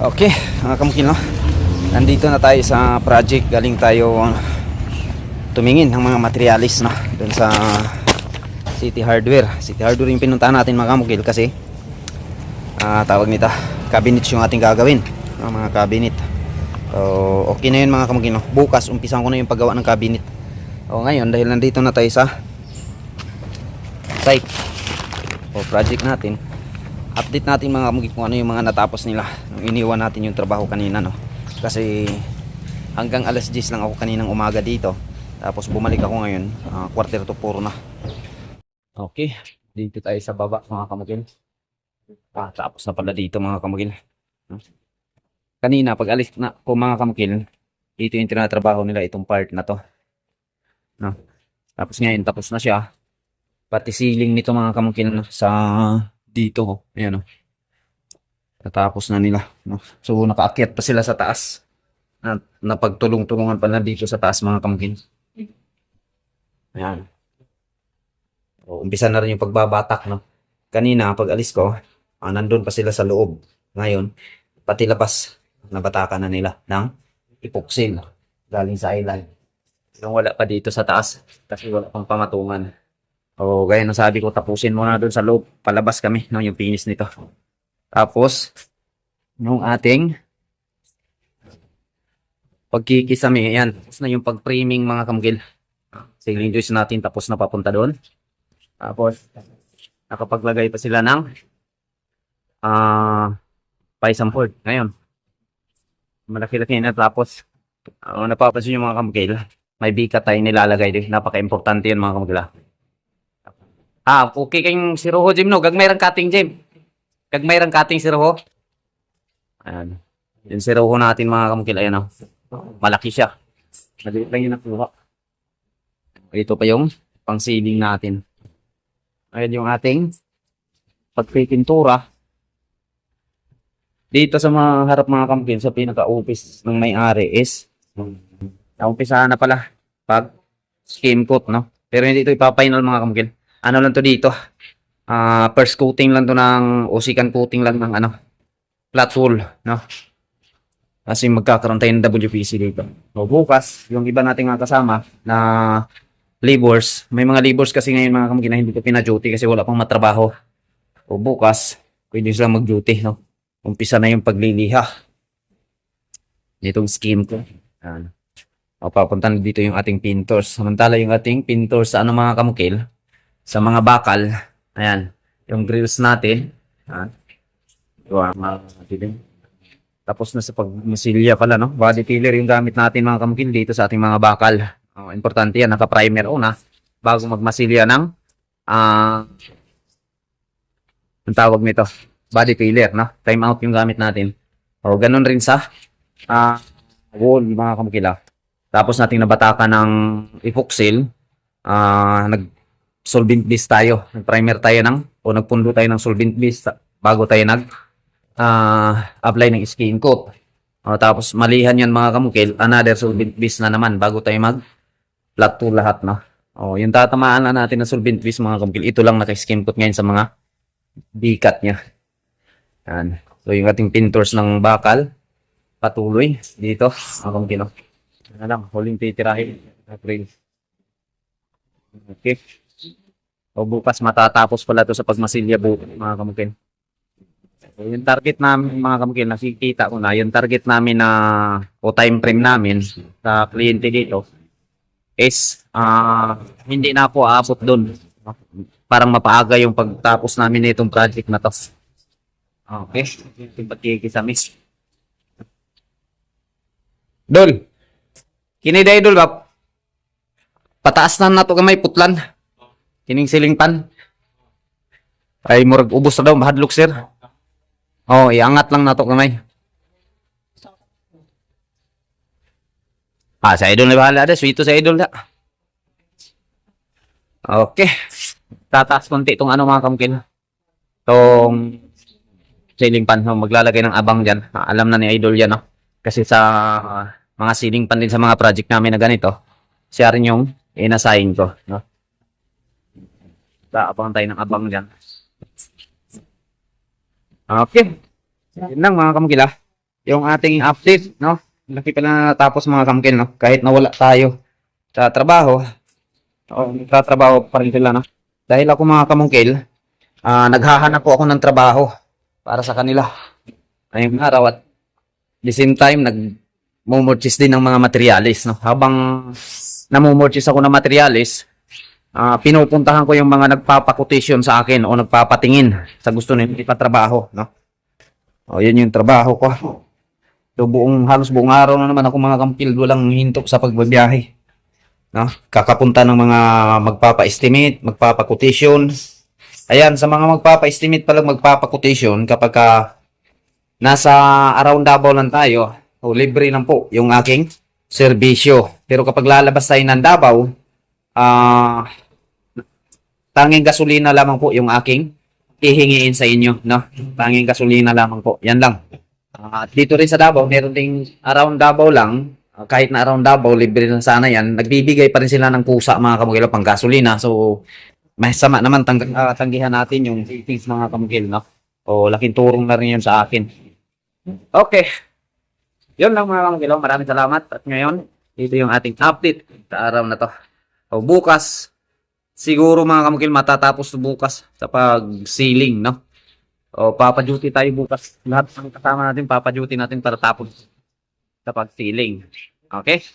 Okay, mga kamukil, no? Nandito na tayo sa project. Galing tayo uh, tumingin ng mga materialis, no? Doon sa City Hardware. City Hardware yung pinuntahan natin mga kamukil kasi ah tawag nito, cabinets yung ating gagawin. no? mga cabinet. So, okay na yun mga kamukil, no? Bukas, umpisan ko na yung paggawa ng cabinet. O ngayon, dahil nandito na tayo sa site o project natin update natin mga kamugit kung ano yung mga natapos nila. Nung iniwan natin yung trabaho kanina no? Kasi hanggang alas 10 lang ako kaninang umaga dito. Tapos bumalik ako ngayon ah, quarter to 4 na. Okay dito tayo sa baba mga kamugil ah, tapos na pala dito mga kamugil kanina pag alis na ko mga kamugil dito yung tinatrabaho nila itong part na to. No? tapos ngayon tapos na siya. Pati ceiling nito mga kamukil sa dito. Ayan oh. Natapos na nila. No? So nakaakyat pa sila sa taas. Na, napagtulong-tulungan pa na dito sa taas mga kamukil. Ayan. O, umpisa na rin yung pagbabatak. No? Kanina pag alis ko, ah, nandun pa sila sa loob. Ngayon, pati labas, nabatakan na nila ng ipoksil galing sa island. Yung wala pa dito sa taas kasi wala pang pamatungan. O gaya ng sabi ko, tapusin muna doon sa loob. Palabas kami, no, yung finish nito. Tapos, yung ating pagkikisami, yan. Tapos na yung pag-framing mga kamgil. Ceiling joist natin, tapos na papunta doon. Tapos, nakapaglagay pa sila ng ah paisampord. Ngayon, malaki-laki na tapos, uh, napapansin yung mga kamgil, may bika tayo nilalagay din. Napaka-importante yun mga kamgil. Ah. Okay kayong si Roho Jim no. Gagmay rang cutting Jim. Gagmay rang cutting si Roho. Ayan. Yung si Roho natin mga kamukil. Ayan o. Malaki siya. Maliit lang yung nakuha. Ito pa yung pang ceiling natin. Ayan yung ating pagpipintura. Dito sa mga harap mga kamukil sa pinaka-office ng may-ari is naumpisa na pala pag skim coat no. Pero hindi ito ipapainal mga kamukil ano lang to dito. Ah, first coating lang to ng o second coating lang ng ano flat wool, no? Kasi magkakaroon tayo ng WPC dito. So, bukas, yung iba nating mga kasama na laborers, may mga laborers kasi ngayon mga kamagina hindi ko pina-duty kasi wala pang matrabaho. O bukas, pwede sila mag-duty, no? Umpisa na yung pagliliha. Itong scheme ko. Ayan. O, papunta na dito yung ating pintors. Samantala yung ating pintors sa ano mga kamukil, sa mga bakal, ayan, yung grills natin, ha? Diba, mga. Tapos na sa pagmasilya pala, no? Body filler yung gamit natin mga kamukil dito sa ating mga bakal. Oh, importante yan, naka-primer una bago magmasilya ng ah ang tawag nito, body filler, no? Time out yung gamit natin. O, ganun rin sa ah wall, mga kamukila. Tapos nating nabatakan ng epoxyl, ah nag solvent base tayo. Nag-primer tayo ng o nagpundo tayo ng solvent base bago tayo nag ah, apply ng skin coat. O, tapos malihan yan mga kamukil, another solvent base na naman bago tayo mag flat to lahat no. O, yung tatamaan na natin ng solvent base mga kamukil, ito lang naka-skin coat ngayon sa mga bikat niya. Yan. So yung ating pintors ng bakal patuloy dito mga kamukil. no. Ano lang, huling titirahin. Okay. O bukas matatapos pala to sa pagmasilya bu mga kamukil. So, yung target namin mga kamukil, nakikita ko na, yung target namin na o time frame namin sa kliyente dito is ah hindi na ako aabot doon. Parang mapaaga yung pagtapos namin na itong project na to. Okay. Pagkikisamis. Dol. Kini day dol ba? Pataas na nato gamay putlan. Kining ceiling pan. Ay murag ubos na daw mahadlok sir. Oh, iangat lang nato gamay. Ah, sa idol na bahala da. Sweeto sa idol da. Okay. Tataas konti itong ano mga kamkin. Itong ceiling pan. So, maglalagay ng abang dyan. Ah, alam na ni idol yan, no? Kasi sa ah, mga ceiling pan din sa mga project namin na ganito, siya rin yung inassign ko, no? Abang tayo ng abang dyan. Okay. Yun lang mga kamukila. yung ating update, no? Laki pala natapos mga kamkil, no? Kahit nawala tayo sa trabaho, o nagtatrabaho pa rin sila, no? Dahil ako mga kamungkil, ah, naghahanap po ako ng trabaho para sa kanila. Ngayong araw at the same time, nag mumurchase din ng mga materialis, no? Habang namumurchase ako ng materialis, ah pinupuntahan ko yung mga nagpapakotisyon sa akin o nagpapatingin sa gusto nila ipatrabaho, no? O, yun yung trabaho ko. So, buong, halos buong araw na naman ako mga kampil, walang hinto sa pagbabiyahe. No? Kakapunta ng mga magpapa-estimate, magpapa-quotation. Ayan, sa mga magpapa-estimate pala, magpapa-quotation, kapag ka nasa around Davao lang tayo, o libre lang po yung aking serbisyo. Pero kapag lalabas tayo ng Davao, ah tanging gasolina lamang po yung aking ihingiin sa inyo, no? Tanging gasolina lamang po. Yan lang. At dito rin sa Davao, meron ding around Davao lang, ah, kahit na around Davao, libre lang sana yan, nagbibigay pa rin sila ng pusa mga kamugil pang gasolina. So, may sama naman tang ah, tanggihan natin yung things mga kamugil, no? O laking turong na rin yun sa akin. Okay. Yun lang mga kamugil. Maraming salamat. At ngayon, ito yung ating update sa araw na to. O bukas, siguro mga kamukil matatapos bukas sa pag-sealing, no? O papa-duty tayo bukas. Lahat ng kasama natin, papa-duty natin para tapos sa pag-sealing. Okay?